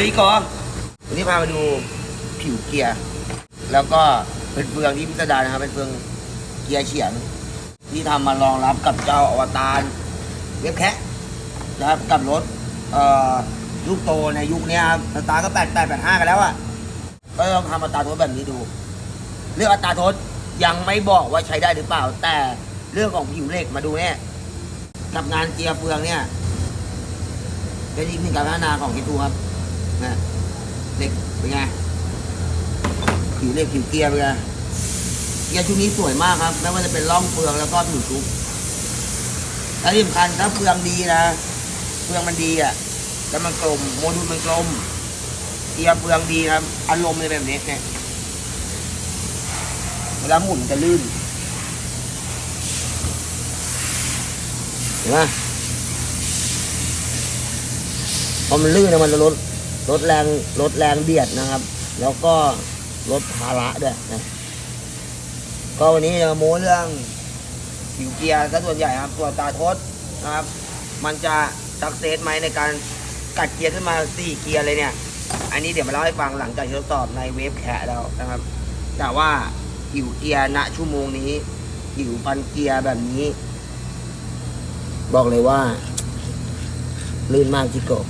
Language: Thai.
วัสดีก่อนวันนี้พามาดูผิวเกียร์ แล้วก็เป็นเฟืองที่พิสดารนะครับ เป็นเฟืองเกียร์เฉียง ที่ทำมารองรับกับเจ้าอวตารเว็บแคะนะครับกับรถเอ่อลูกโตในยุคนี้ครับสตาร์ก็แปดแปดแปดห้ากันแล้วอะก็ลองทำอัตราโทษแบบนี้ดู เรื่องอัตราโทษยังไม่บอกว่าใช้ได้หรือเปล่า แต่เรื่องของผิวเหล็กมาดูเนี่ยกับงานเกียร์เฟืองเนี่ยเป็นอีกหนึ่งการพัฒนาของคิตูครับ นะเหล็กเป็นไงผิวเหล็กผิวเกียร์เป็นไงเกียร์ชุดนี้สวยมากครับไม่ว่าจะเป็นร่องเฟืองแล้วก็ผิวชุบและที่สำคัญถ้าเฟืองดีนะเฟืองมันดีอะแล้วมันกลมโมดูลมันกลมเกียร์เฟืองดีนะครับอารมณ์เลยแบบนี้เนี่ยเวลาหมุนจะลื่นเห็นไหมพอมันลื่นนะมันจะลด ลดแรงลดแรงเบียดนะครับ แล้วก็ลดภาระด้วยนะก็วันนี้จะโม้เรื่องผิวเกียร์ซะส่วนใหญ่ครับตัวตาทศนะครับ มันจะสักเซสไหมในการกัดเกียร์ขึ้นมาสี่เกียร์เลยเนี่ย อันนี้เดี๋ยวมาเล่าให้ฟังหลังจากทดสอบในเวฟแคร์แล้วนะครับ แต่ว่าผิวเกียร์ณชั่วโมงนี้ผิวพันเกียร์แบบนี้ บอกเลยว่า ลื่นมากจิโกะ